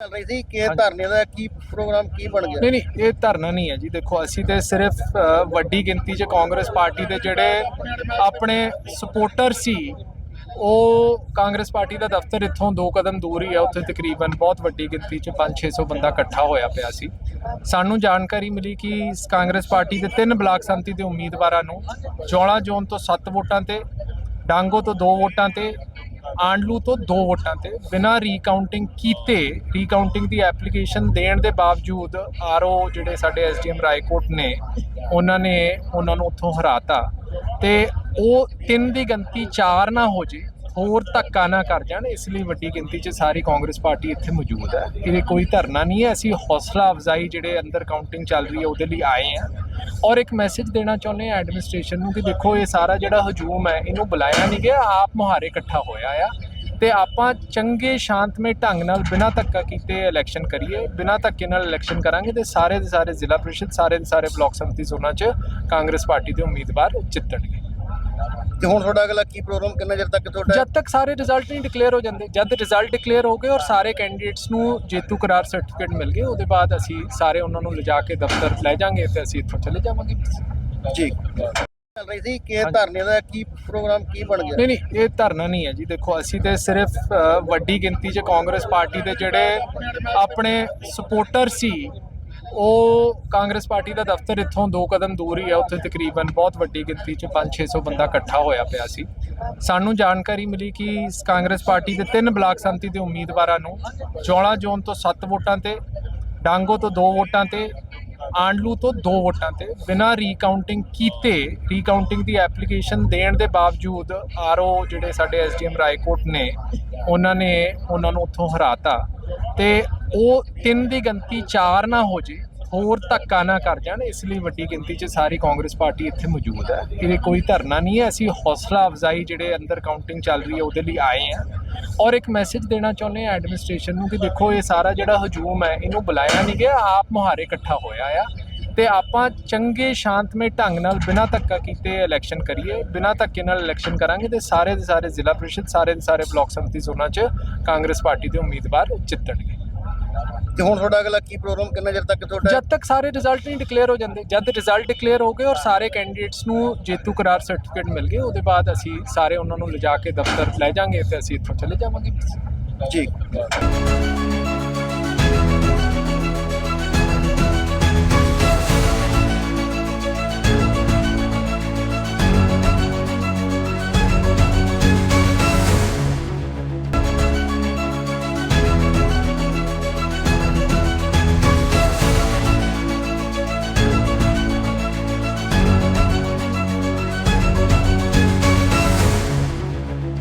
ਚੱਲ ਰਹੀ ਸੀ ਕਿ ਧਰਨੇ ਦਾ ਕੀ ਪ੍ਰੋਗਰਾਮ ਕੀ ਬਣ ਗਿਆ? ਨਹੀਂ ਨਹੀਂ ਇਹ ਧਰਨਾ ਨਹੀਂ ਹੈ ਜੀ। ਦੇਖੋ ਅਸੀਂ ਤੇ ਸਿਰਫ ਵੱਡੀ ਗਿਣਤੀ 'ਚ ਕਾਂਗਰਸ ਪਾਰਟੀ ਦੇ ਜਿਹੜੇ ਆਪਣੇ ਸਪੋਰਟਰ ਸੀ ਉਹ ਕਾਂਗਰਸ ਪਾਰਟੀ ਦਾ ਦਫ਼ਤਰ ਇੱਥੋਂ ਦੋ ਕਦਮ ਦੂਰ ਹੀ ਹੈ ਉੱਥੇ ਤਕਰੀਬਨ ਬਹੁਤ ਵੱਡੀ ਗਿਣਤੀ 'ਚ 5-600 ਬੰਦਾ ਇਕੱਠਾ ਹੋਇਆ ਪਿਆ ਸੀ। ਸਾਨੂੰ ਜਾਣਕਾਰੀ ਮਿਲੀ ਕਿ ਕਾਂਗਰਸ ਪਾਰਟੀ ਦੇ ਤਿੰਨ ਬਲਾਕ ਸੰਮਤੀ ਦੇ ਉਮੀਦਵਾਰਾਂ ਨੂੰ ਜੌਲਾ ਜ਼ੋਨ ਤੋਂ 7 ਵੋਟਾਂ ਤੇ ਡਾਂਗੋ ਤੋਂ 2 ਵੋਟਾਂ ਤੇ ਆਂਡਲੂ ਤੋਂ 2 ਵੋਟਾਂ ਤੇ, ਬਿਨਾਂ ਰੀਕਾਊਂਟਿੰਗ ਕੀਤੇ ਰੀਕਾਊਂਟਿੰਗ ਦੀ ਐਪਲੀਕੇਸ਼ਨ ਦੇਣ ਦੇ ਬਾਵਜੂਦ ਆਰਓ ਜਿਹੜੇ ਸਾਡੇ ਐਸਡੀਐਮ ਰਾਏਕੋਟ ਨੇ, ਉਹਨਾਂ ਨੇ ਉਹਨਾਂ ਨੂੰ ਉੱਥੋਂ ਹਰਾਤਾ। ਤੇ ਉਹ ਤਿੰਨ ਦੀ ਗਿਣਤੀ 4 ਨਾ ਹੋ ਜੇ ਹੋਰ ਧੱਕਾ ਨਾ ਕਰ ਜਾਣ, ਇਸ ਲਈ ਵੱਡੀ ਗਿਣਤੀ 'ਚ ਸਾਰੀ ਕਾਂਗਰਸ ਪਾਰਟੀ ਇੱਥੇ ਮੌਜੂਦ ਹੈ। ਇਹ ਕੋਈ ਧਰਨਾ ਨਹੀਂ ਹੈ, ਅਸੀਂ ਹੌਸਲਾ ਅਫਜ਼ਾਈ ਜਿਹੜੇ ਅੰਦਰ ਕਾਊਂਟਿੰਗ ਚੱਲ ਰਹੀ ਹੈ, ਉਹਦੇ ਲਈ ਆਏ ਹਾਂ। ਔਰ ਇੱਕ ਮੈਸੇਜ ਦੇਣਾ ਚਾਹੁੰਦੇ ਆ ਐਡਮਿਨਿਸਟ੍ਰੇਸ਼ਨ ਨੂੰ ਕਿ ਦੇਖੋ, ਇਹ ਸਾਰਾ ਜਿਹੜਾ ਹਜੂਮ ਹੈ, ਇਹਨੂੰ ਬੁਲਾਇਆ ਨਹੀਂ ਗਿਆ, ਆਪ ਮੁਹਾਰੇ ਇਕੱਠਾ ਹੋਇਆ ਆ। ਤੇ ਆਪਾਂ ਚੰਗੇ ਸ਼ਾਂਤਮਈ ਢੰਗ ਨਾਲ ਬਿਨਾਂ ਧੱਕਾ ਕੀਤੇ ਇਲੈਕਸ਼ਨ ਕਰੀਏ, ਬਿਨਾਂ ਧੱਕੇ ਨਾਲ ਇਲੈਕਸ਼ਨ ਕਰਾਂਗੇ ਤੇ ਸਾਰੇ ਦੇ ਸਾਰੇ ਜ਼ਿਲ੍ਹਾ ਪ੍ਰੀਸ਼ਦ, ਸਾਰੇ ਦੇ ਸਾਰੇ ਬਲਾਕ ਸੰਮਤੀ ਜ਼ੋਨਾਂ 'ਚ ਕਾਂਗਰਸ ਪਾਰਟੀ ਦੇ ਉਮੀਦਵਾਰ ਜਿੱਤਣਗੇ। ਤੇ ਹੁਣ ਤੁਹਾਡਾ ਅਗਲਾ ਕੀ ਪ੍ਰੋਗਰਾਮ ਕਿੰਨਾ ਚਿਰ ਤੱਕ ਤੁਹਾਡਾ? ਜਦ ਤੱਕ ਸਾਰੇ ਰਿਜ਼ਲਟ ਨਹੀਂ ਡਿਕਲੇਅਰ ਹੋ ਜਾਂਦੇ ਜਦ ਰਿਜ਼ਲਟ ਡਿਕਲੇਅਰ ਹੋ ਗਏ ਔਰ ਸਾਰੇ ਕੈਂਡੀਡੇਟਸ ਨੂੰ ਜੇਤੂ ਕਰਾਰ ਸਰਟੀਫਿਕੇਟ ਮਿਲ ਗਏ ਉਹਦੇ ਬਾਅਦ ਅਸੀਂ ਸਾਰੇ ਉਹਨਾਂ ਨੂੰ ਲਿਜਾ ਕੇ ਦਫ਼ਤਰ ਲੈ ਜਾਾਂਗੇ ਤੇ ਅਸੀਂ ਇੱਥੋਂ ਚਲੇ ਜਾਵਾਂਗੇ। ਜੀ। ਚੱਲ ਰਹੀ ਸੀ ਕਿ। ਧਰਨੇ ਦਾ ਕੀ ਪ੍ਰੋਗਰਾਮ ਕੀ ਬਣ ਗਿਆ? ਨਹੀਂ ਨਹੀਂ ਇਹ ਧਰਨਾ ਨਹੀਂ ਹੈ ਜੀ। ਦੇਖੋ ਅਸੀਂ ਤੇ ਸਿਰਫ ਵੱਡੀ ਗਿਣਤੀ 'ਚ ਕਾਂਗਰਸ ਪਾਰਟੀ ਦੇ ਜਿਹੜੇ ਆਪਣੇ ਸਪੋਰਟਰ ਸੀ ਉਹ ਕਾਂਗਰਸ ਪਾਰਟੀ ਦਾ ਦਫ਼ਤਰ ਇੱਥੋਂ ਦੋ ਕਦਮ ਦੂਰ ਹੀ ਹੈ ਉੱਥੇ ਤਕਰੀਬਨ ਬਹੁਤ ਵੱਡੀ ਗਿਣਤੀ 'ਚ 5-600 ਬੰਦਾ ਇਕੱਠਾ ਹੋਇਆ ਪਿਆ ਸੀ। ਸਾਨੂੰ ਜਾਣਕਾਰੀ ਮਿਲੀ ਕਿ ਕਾਂਗਰਸ ਪਾਰਟੀ ਦੇ ਤਿੰਨ ਬਲਾਕ ਸੰਮਤੀ ਦੇ ਉਮੀਦਵਾਰਾਂ ਨੂੰ ਜੌਲਾ ਜ਼ੋਨ ਤੋਂ 7 ਵੋਟਾਂ ਤੇ, ਡਾਂਗੋ ਤੋਂ 2 ਵੋਟਾਂ ਤੇ, ਆਂਡਲੂ ਤੋਂ 2 ਵੋਟਾਂ ਤੇ ਬਿਨਾਂ ਰੀਕਾਊਂਟਿੰਗ ਕੀਤੇ ਰੀਕਾਊਂਟਿੰਗ ਦੀ ਐਪਲੀਕੇਸ਼ਨ ਦੇਣ ਦੇ ਬਾਵਜੂਦ ਆਰਓ ਜਿਹੜੇ ਸਾਡੇ ਐਸਡੀਐਮ ਰਾਏਕੋਟ ਨੇ, ਉਹਨਾਂ ਨੇ ਉਹਨਾਂ ਨੂੰ ਉੱਥੋਂ ਹਰਾਤਾ। ਤੇ ਉਹ ਤਿੰਨ ਦੀ ਗਿਣਤੀ 4 ਨਾ ਹੋ ਜੇ ਹੋਰ ਧੱਕਾ ਨਾ ਕਰ ਜਾਣ, ਇਸ ਲਈ ਵੱਡੀ ਗਿਣਤੀ 'ਚ ਸਾਰੀ ਕਾਂਗਰਸ ਪਾਰਟੀ ਇੱਥੇ ਮੌਜੂਦ ਹੈ। ਇਹ ਕੋਈ ਧਰਨਾ ਨਹੀਂ ਹੈ, ਅਸੀਂ ਹੌਸਲਾ ਅਫਜ਼ਾਈ ਜਿਹੜੇ ਅੰਦਰ ਕਾਊਂਟਿੰਗ ਚੱਲ ਰਹੀ ਹੈ, ਉਹਦੇ ਲਈ ਆਏ ਹਾਂ। ਔਰ ਇੱਕ ਮੈਸੇਜ ਦੇਣਾ ਚਾਹੁੰਦੇ ਆ ਐਡਮਿਨਿਸਟ੍ਰੇਸ਼ਨ ਨੂੰ ਕਿ ਦੇਖੋ, ਇਹ ਸਾਰਾ ਜਿਹੜਾ ਹਜੂਮ ਹੈ, ਇਹਨੂੰ ਬੁਲਾਇਆ ਨਹੀਂ ਗਿਆ, ਆਪ ਮੁਹਾਰੇ ਇਕੱਠਾ ਹੋਇਆ ਆ। ਤੇ ਆਪਾਂ ਚੰਗੇ ਸ਼ਾਂਤਮਈ ਢੰਗ ਨਾਲ ਬਿਨਾਂ ਧੱਕਾ ਕੀਤੇ ਇਲੈਕਸ਼ਨ ਕਰੀਏ, ਬਿਨਾਂ ਧੱਕੇ ਨਾਲ ਇਲੈਕਸ਼ਨ ਕਰਾਂਗੇ ਤੇ ਸਾਰੇ ਦੇ ਸਾਰੇ ਜ਼ਿਲ੍ਹਾ ਪ੍ਰੀਸ਼ਦ, ਸਾਰੇ ਦੇ ਸਾਰੇ ਬਲਾਕ ਸੰਮਤੀ ਜ਼ੋਨਾਂ 'ਚ ਕਾਂਗਰਸ ਪਾਰਟੀ ਦੇ ਉਮੀਦਵਾਰ ਜਿੱਤਣਗੇ। ਤੇ ਹੁਣ ਤੁਹਾਡਾ ਅਗਲਾ ਕੀ ਪ੍ਰੋਗਰਾਮ ਕਿੰਨਾ ਚਿਰ ਤੱਕ ਤੁਹਾਡਾ? ਜਦ ਤੱਕ ਸਾਰੇ ਰਿਜ਼ਲਟ ਨਹੀਂ ਡਿਕਲੇਅਰ ਹੋ ਜਾਂਦੇ ਜਦ ਰਿਜ਼ਲਟ ਡਿਕਲੇਅਰ ਹੋ ਗਏ ਔਰ ਸਾਰੇ ਕੈਂਡੀਡੇਟਸ ਨੂੰ ਜੇਤੂ ਕਰਾਰ ਸਰਟੀਫਿਕੇਟ ਮਿਲ ਗਏ ਉਹਦੇ ਬਾਅਦ ਅਸੀਂ ਸਾਰੇ ਉਹਨਾਂ ਨੂੰ ਲਿਜਾ ਕੇ ਦਫ਼ਤਰ ਲੈ ਜਾਾਂਗੇ ਤੇ ਅਸੀਂ ਇੱਥੋਂ ਚਲੇ ਜਾਵਾਂਗੇ। ਜੀ।